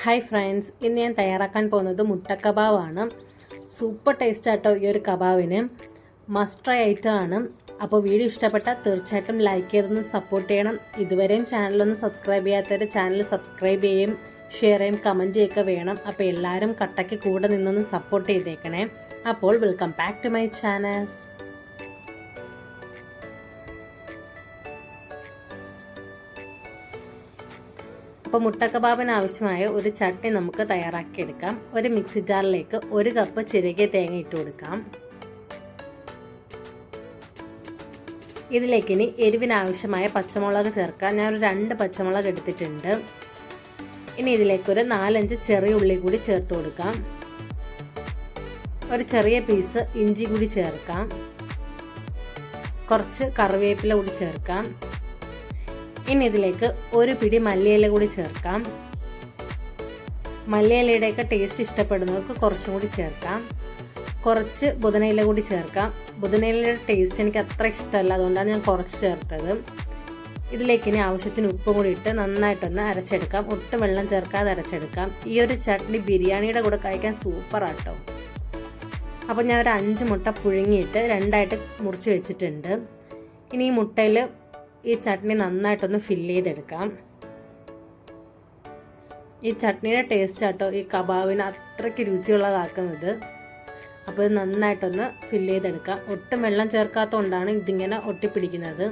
Hi friends ഇന്ന് ഞാൻ തയ്യാറാക്കാൻ പോകുന്നത് മുട്ട കബാബാണ് സൂപ്പർ ടേസ്റ്റ് ആട്ടോ ഈ ഒരു കബാബിന് മസ്റ്റ് ട്രൈ ഐറ്റം ആണ്. അപ്പോൾ വീഡിയോ ഇഷ്ടപ്പെട്ടാൽ തീർച്ചയായിട്ടും ലൈക്ക് ചെയ്തൊന്ന് സപ്പോർട്ട് ചെയ്യണം. ഇതുവരെയും ചാനലൊന്ന് സബ്സ്ക്രൈബ് ചെയ്യാത്തവർ ചാനൽ സബ്സ്ക്രൈബ് ചെയ്യും ഷെയർ ചെയ്യും കമന്റ് ചെയ്യുക വേണം. അപ്പോൾ എല്ലാവരും കട്ടയ്ക്ക് കൂടെ നിന്നൊന്ന് സപ്പോർട്ട് ചെയ്തേക്കണേ. അപ്പോൾ welcome back to my channel അപ്പോൾ മുട്ട കബാബിന് ആവശ്യമായ ഒരു ചട്നി നമുക്ക് തയ്യാറാക്കിയെടുക്കാം. ഒരു മിക്സി ജാറിലേക്ക് ഒരു കപ്പ് ചിരകിയ തേങ്ങ ഇട്ട് കൊടുക്കാം. ഇതിലേക്ക് ഇനി എരിവിനാവശ്യമായ പച്ചമുളക് ചേർക്കാം. ഞാൻ ഒരു രണ്ട് പച്ചമുളക് എടുത്തിട്ടുണ്ട്. ഇനി ഇതിലേക്കൊരു നാലഞ്ച് ചെറിയ ഉള്ളി കൂടി ചേർത്ത് കൊടുക്കാം. ഒരു ചെറിയ പീസ് ഇഞ്ചി കൂടി ചേർക്കാം. കുറച്ച് കറിവേപ്പില കൂടി ചേർക്കാം. ഇനി ഇതിലേക്ക് ഒരു പിടി മല്ലിയില കൂടി ചേർക്കാം. മല്ലിയിലയുടെയൊക്കെ ടേസ്റ്റ് ഇഷ്ടപ്പെടുന്നവർക്ക് കുറച്ചും കൂടി ചേർക്കാം. കുറച്ച് ബുധനയില കൂടി ചേർക്കാം. ബുധനയിലയുടെ ടേസ്റ്റ് എനിക്ക് അത്ര ഇഷ്ടമല്ല അതുകൊണ്ടാണ് ഞാൻ കുറച്ച് ചേർത്തത്. ഇതിലേക്ക് ഇനി ആവശ്യത്തിന് ഉപ്പും കൂടി ഇട്ട് നന്നായിട്ടൊന്ന് അരച്ചെടുക്കാം. ഒട്ടും വെള്ളം ചേർക്കാതെ അരച്ചെടുക്കാം. ഈ ഒരു ചട്നി ബിരിയാണിയുടെ കൂടെ കഴിക്കാൻ സൂപ്പറാട്ടോ അപ്പോൾ ഞാൻ ഒരു അഞ്ച് മുട്ട പുഴുങ്ങിയിട്ട് രണ്ടായിട്ട് മുറിച്ച് വെച്ചിട്ടുണ്ട്. ഇനി ഈ മുട്ടയിൽ ഈ ചട്നി നന്നായിട്ടൊന്ന് ഫില്ല് ചെയ്തെടുക്കാം. ഈ ചട്നിയുടെ ടേസ്റ്റ് ആട്ടോ ഈ കബാബിന് അത്രയ്ക്ക് രുചിയുള്ളതാക്കുന്നത്. അപ്പോൾ ഇത് നന്നായിട്ടൊന്ന് ഫില്ല് ചെയ്തെടുക്കാം. ഒട്ടും വെള്ളം ചേർക്കാത്തതുകൊണ്ടാണ് ഇതിങ്ങനെ ഒട്ടിപ്പിടിക്കുന്നത്.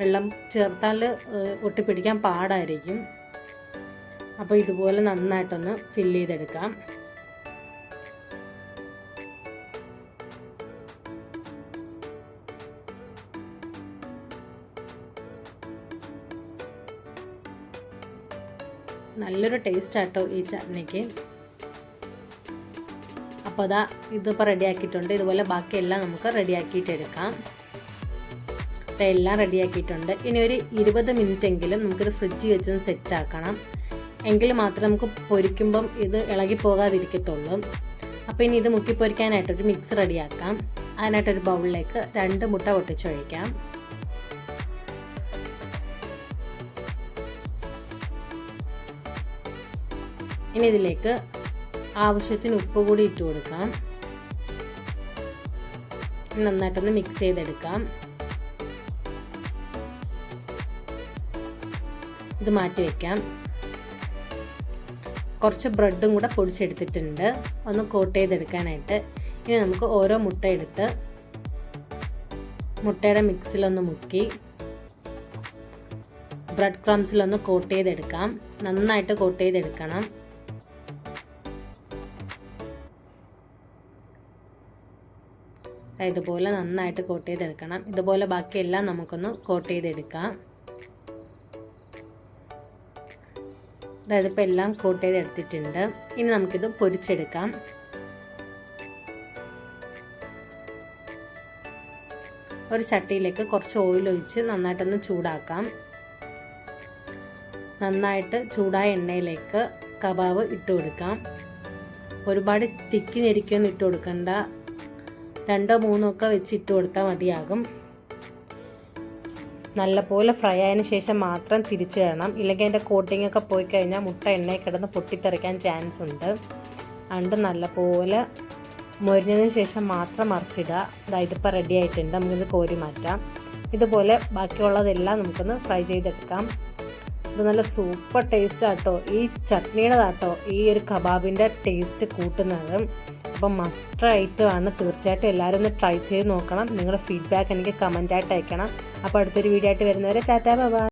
വെള്ളം ചേർത്താൽ ഒട്ടിപ്പിടിക്കാൻ പാടായിരിക്കും. അപ്പോൾ ഇതുപോലെ നന്നായിട്ടൊന്ന് ഫില്ല് ചെയ്തെടുക്കാം. നല്ലൊരു ടേസ്റ്റ് ആട്ടോ ഈ ചട്നിക്ക്. അപ്പോൾ അതാ ഇതിപ്പോൾ റെഡിയാക്കിയിട്ടുണ്ട്. ഇതുപോലെ ബാക്കിയെല്ലാം നമുക്ക് റെഡിയാക്കിയിട്ട് എടുക്കാം. അപ്പോൾ എല്ലാം റെഡിയാക്കിയിട്ടുണ്ട്. ഇനി ഒരു ഇരുപത് മിനിറ്റ് എങ്കിലും നമുക്കിത് ഫ്രിഡ്ജിൽ സെറ്റ് ആക്കണം എങ്കിൽ മാത്രമേ നമുക്ക് പൊരിക്കുമ്പം ഇത് ഇളകി പോകാതിരിക്കത്തുള്ളൂ. അപ്പോൾ ഇനി ഇത് മുക്കി പൊരിക്കാനായിട്ടൊരു മിക്സ് റെഡിയാക്കാം. അതിനായിട്ടൊരു ബൗളിലേക്ക് രണ്ട് മുട്ട പൊട്ടിച്ചൊഴിക്കാം. ഇനി ഇതിലേക്ക് ആവശ്യത്തിന് ഉപ്പ് കൂടി ഇട്ട് കൊടുക്കാം. നന്നായിട്ടൊന്ന് മിക്സ് ചെയ്തെടുക്കാം. ഇത് മാറ്റി വയ്ക്കാം കുറച്ച് ബ്രെഡും കൂടെ പൊടിച്ചെടുത്തിട്ടുണ്ട്. ഒന്ന് കോട്ട് ചെയ്തെടുക്കാനായിട്ട്. ഇനി നമുക്ക് ഓരോ മുട്ട എടുത്ത് മുട്ടയുടെ മിക്സിലൊന്ന് മുക്കി ബ്രെഡ് ക്രംസിലൊന്ന് കോട്ട് ചെയ്തെടുക്കാം. നന്നായിട്ട് കോട്ട് ചെയ്തെടുക്കണം. ഇതുപോലെ നന്നായിട്ട് കോട്ട് ചെയ്തെടുക്കണം. ഇതുപോലെ ബാക്കിയെല്ലാം നമുക്കൊന്ന് കോട്ട് ചെയ്തെടുക്കാം. അതായത് ഇപ്പോൾ എല്ലാം കോട്ട് ചെയ്തെടുത്തിട്ടുണ്ട്. ഇനി നമുക്കിത് പൊരിച്ചെടുക്കാം. ഒരു ചട്ടിയിലേക്ക് കുറച്ച് ഓയിൽ ഒഴിച്ച് നന്നായിട്ടൊന്ന് ചൂടാക്കാം. നന്നായിട്ട് ചൂടായ എണ്ണയിലേക്ക് കബാബ് ഇട്ട് കൊടുക്കാം ഒരുപാട് തിക്കി ഞെരിക്കൊന്നും ഇട്ട് കൊടുക്കണ്ട രണ്ടോ മൂന്നോ ഒക്കെ വെച്ച് ഇട്ട് കൊടുത്താൽ മതിയാകും. നല്ലപോലെ ഫ്രൈ ആയതിനു ശേഷം മാത്രം തിരിച്ചിടണം ഇല്ലെങ്കിൽ അതിന്റെ കോട്ടിംഗ് ഒക്കെ പോയി കഴിഞ്ഞാൽ മുട്ട എണ്ണയിൽ കിടന്ന് പൊട്ടിത്തെറിക്കാൻ ചാൻസ് ഉണ്ട്. അതുകൊണ്ട് നല്ലപോലെ മൊരിഞ്ഞതിന് ശേഷം മാത്രം മറിച്ചിടുക. ഇതാ ഇതിപ്പോൾ റെഡി ആയിട്ടുണ്ട്. നമുക്കിത് കോരി മാറ്റാം. ഇതുപോലെ ബാക്കിയുള്ളതെല്ലാം നമുക്കൊന്ന് ഫ്രൈ ചെയ്തെടുക്കാം. ഇത് നല്ല സൂപ്പർ ടേസ്റ്റ് ആട്ടോ. ഈ ചട്നിയുടെ ആട്ടോ ഈ ഒരു കബാബിന്റെ ടേസ്റ്റ് കൂട്ടുന്നത്. അപ്പം മസ്റ്റർ ഐറ്റം ആണ് തീർച്ചയായിട്ടും എല്ലാവരും ഒന്ന് ട്രൈ ചെയ്ത് നോക്കണം. നിങ്ങളുടെ ഫീഡ്ബാക്ക് എനിക്ക് കമന്റായിട്ട് അയക്കണം. അപ്പോൾ അടുത്തൊരു വീഡിയോ ആയിട്ട് വരുന്നവരെ ടാറ്റാ ബൈ